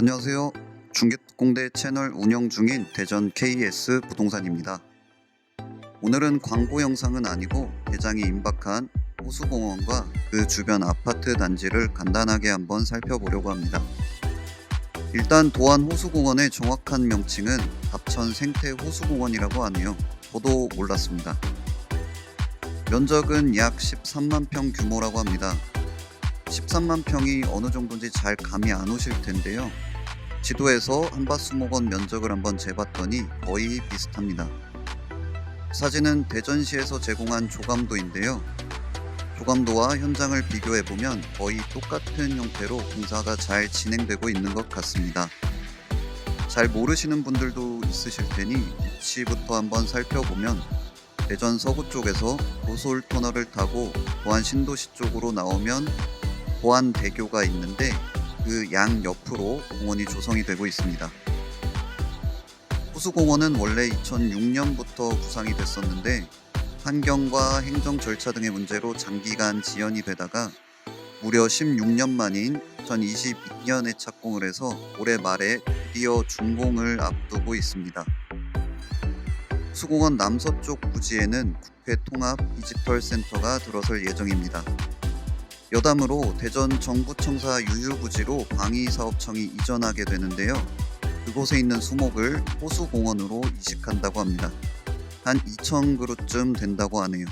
안녕하세요. 중계공대 채널 운영 중인 대전 KS 부동산입니다. 오늘은 광고 영상은 아니고 대장이 임박한 호수공원과 그 주변 아파트 단지를 간단하게 한번 살펴보려고 합니다. 일단 도안 호수공원의 정확한 명칭은 갑천 생태 호수공원이라고 하네요. 저도 몰랐습니다. 면적은 약 13만 평 규모라고 합니다. 13만 평이 어느 정도인지 잘 감이 안 오실 텐데요. 지도에서 한밭수목원 면적을 한번 재봤더니 거의 비슷합니다. 사진은 대전시에서 제공한 조감도인데요. 조감도와 현장을 비교해 보면 거의 똑같은 형태로 공사가 잘 진행되고 있는 것 같습니다. 잘 모르시는 분들도 있으실 테니 위치부터 한번 살펴보면 대전 서구 쪽에서 고솔 터널을 타고 보안 신도시 쪽으로 나오면 보안 대교가 있는데 그 양 옆으로 공원이 조성이 되고 있습니다. 호수공원은 원래 2006년부터 구상이 됐었는데 환경과 행정 절차 등의 문제로 장기간 지연이 되다가 무려 16년 만인 2022년에 착공을 해서 올해 말에 드디어 준공을 앞두고 있습니다. 수공원 남서쪽 부지에는 국회 통합 디지털 센터가 들어설 예정입니다. 여담으로 대전 정부청사 유유부지로 방위사업청이 이전하게 되는데요. 그곳에 있는 수목을 호수공원으로 이식한다고 합니다. 한 2,000그루쯤 된다고 하네요.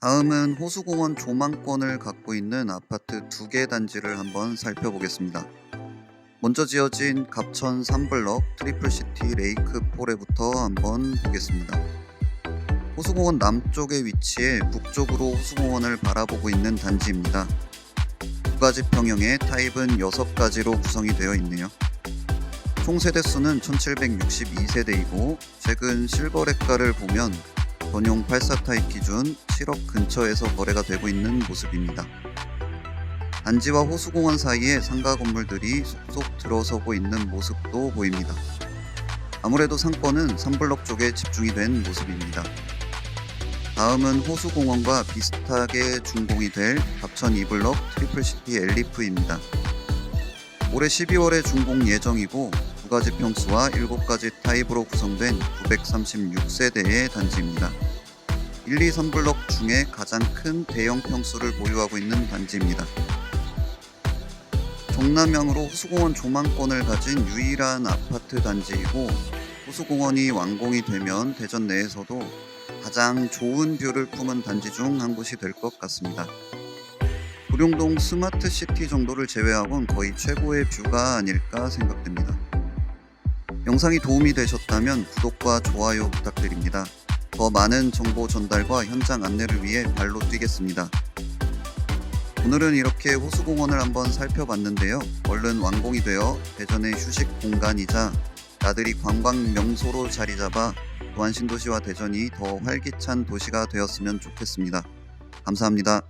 다음은 호수공원 조망권을 갖고 있는 아파트 두 개 단지를 한번 살펴보겠습니다. 먼저 지어진 갑천 3블럭 트리플시티 레이크 포레부터 한번 보겠습니다. 호수공원 남쪽에 위치해 북쪽으로 호수공원을 바라보고 있는 단지입니다. 두 가지 평형의 타입은 6가지로 구성이 되어 있네요. 총 세대수는 1762세대이고 최근 실거래가를 보면 전용 84 타입 기준 7억 근처에서 거래가 되고 있는 모습입니다. 단지와 호수공원 사이에 상가 건물들이 속속 들어서고 있는 모습도 보입니다. 아무래도 상권은 3블럭 쪽에 집중이 된 모습입니다. 다음은 호수공원과 비슷하게 준공이 될 갑천 2블럭 트리플시티 엘리프입니다. 올해 12월에 준공 예정이고 두 가지 평수와 7가지 타입으로 구성된 936세대의 단지입니다. 1, 2, 3블럭 중에 가장 큰 대형 평수를 보유하고 있는 단지입니다. 정남향으로 호수공원 조망권을 가진 유일한 아파트 단지이고 호수공원이 완공이 되면 대전 내에서도 가장 좋은 뷰를 품은 단지 중 한 곳이 될 것 같습니다. 도룡동 스마트 시티 정도를 제외하곤 거의 최고의 뷰가 아닐까 생각됩니다. 영상이 도움이 되셨다면 구독과 좋아요 부탁드립니다. 더 많은 정보 전달과 현장 안내를 위해 발로 뛰겠습니다. 오늘은 이렇게 호수공원을 한번 살펴봤는데요. 얼른 완공이 되어 대전의 휴식 공간이자 나들이 관광 명소로 자리 잡아 도안 신도시와 대전이 더 활기찬 도시가 되었으면 좋겠습니다. 감사합니다.